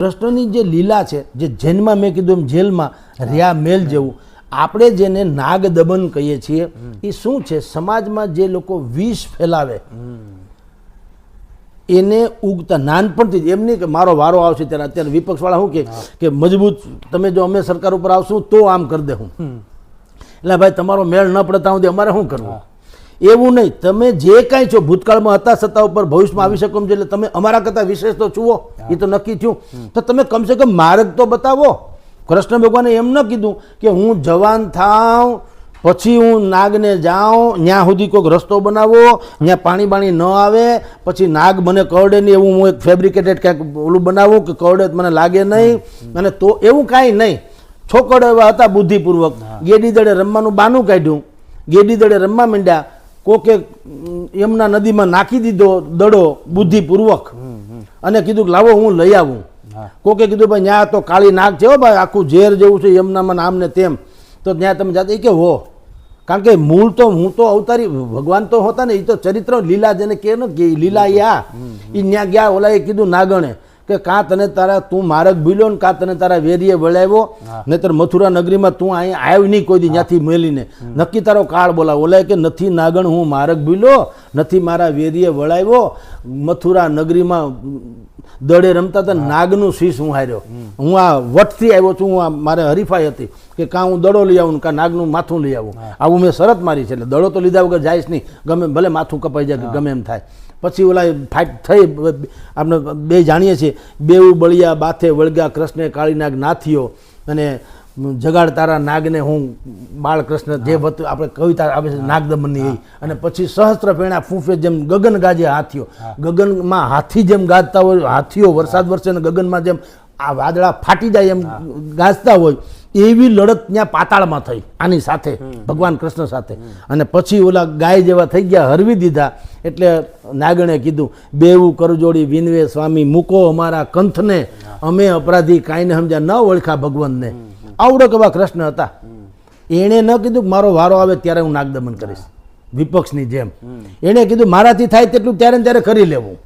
કૃષ્ણની જે લીલા છે જે જૈનમાં મેં કીધું એમ જેલમાં રહ્યા મેલ જેવું આપણે જેને નાગ દમન કહીએ છીએ એ શું છે? સમાજમાં જે લોકો વિષ ફેલાવે એને ઉગતા નાનપણથી જ એમ નહીં કે મારો વારો આવશે ત્યારે અત્યારે વિપક્ષવાળા શું કે કે મજબૂત તમે જો અમે સરકાર ઉપર આવશું તો આમ કરી દે હું. એટલે ભાઈ તમારો મેળ ન પડતા હું અમારે શું કરવું? એવું નહીં. તમે જે કાંઈ છો ભૂતકાળમાં હતા સત્તા ઉપર ભવિષ્યમાં આવી શકો એટલે તમે અમારા કરતાં વિશેષ તો છુઓ એ તો નક્કી થયું. તો તમે કમસે કમ માર્ગ તો બતાવો. કૃષ્ણ ભગવાને એમ ન કીધું કે હું જવાન થાઉં પછી હું નાગને જાઉં ત્યાં સુધી કોઈક રસ્તો બનાવો ત્યાં પાણી બાણી ન આવે પછી નાગ મને કરડે નહીં એવું હું એક ફેબ્રિકેટેડ ક્યાંક ઓલું બનાવું કે કરડે મને લાગે નહીં. અને તો એવું કાંઈ નહીં. છોકરો એવા હતા બુદ્ધિપૂર્વક. ગેડી દડે રમવાનું બાનું કાઢ્યું. ગેડી દડે રમવા માંડ્યા. કોકે યમુના નદીમાં નાખી દીધો દડો બુદ્ધિપૂર્વક. અને કીધું કે લાવો હું લઈ આવું. કોકે કીધું ભાઈ ત્યાં તો કાળી નાગ છે હો ભાઈ આખું ઝેર જેવું છે યમુનામાં નામ ને તેમ. તો ત્યાં તમે જાતે કે હો. કારણ કે મૂળ તો હું તો અવતારી ભગવાન તો હોતા ને એ તો ચરિત્ર લીલા જેને કે ને લીલા યા. એ ત્યાં ગયા ઓલા એ કીધું નાગણે. કે કાં તને તારા તું માર્ગ ભૂલ્યો ને કાં તને તારા વેરીએ વળાવ્યો? નહીતર મથુરા નગરીમાં તું અહીં આવ્યો નહીં કોઈ દી ત્યાંથી મેલીને. નક્કી તારો કાળ બોલાવો. ઓલા કે નથી નાગણ હું માર્ગ ભૂલ્યો નથી મારા વેરીએ વળાવ્યો. મથુરા નગરીમાં દડે રમતા હતા નાગનું શીશ હું હાર્યો. હું આ વટથી આવ્યો છું હું આ મારે હરીફાઈ હતી કે કાં હું દડો લઈ આવું કાં નાગનું માથું લઈ આવું. આવું મેં શરત મારી છે એટલે દડો તો લીધા વગર જાયશ નહીં. ગમે ભલે માથું કપાઈ જાય ગમે એમ થાય. પછી ઓલા ફાઇટ થઈ આપણે બે જાણીએ છીએ બેઉ બળિયા બાથે વળગ્યા કૃષ્ણે કાળીનાગ નાથીઓ અને જગાડ તારા નાગને હું બાળકૃષ્ણ જે આપણે કવિતા આવે છે નાગદમનની અને પછી સહસ્ત્ર પેણા ફૂંફે જેમ ગગન ગાજે હાથીઓ. ગગનમાં હાથી જેમ ગાજતા હોય હાથીઓ વરસાદ વરસે અને ગગનમાં જેમ આ વાદળા ફાટી જાય એમ ગાજતા હોય એવી લડત ત્યાં પાતાળમાં થઈ આની સાથે ભગવાન કૃષ્ણ સાથે. અને પછી ઓલા ગાય જેવા થઈ ગયા હરવી દીધા. એટલે નાગણે કીધું બેવું કરજોડી વિનવે સ્વામી મૂકો અમારા કંથને. અમે અપરાધી કાંઈ ને સમજ્યા ન ઓળખા ભગવાનને. આવડો કેવા કૃષ્ણ હતા. એણે ન કીધું કે મારો વારો આવે ત્યારે હું નાગદમન કરીશ. વિપક્ષની જેમ. એણે કીધું મારાથી થાય તેટલું ત્યારે ત્યારે કરી લેવું.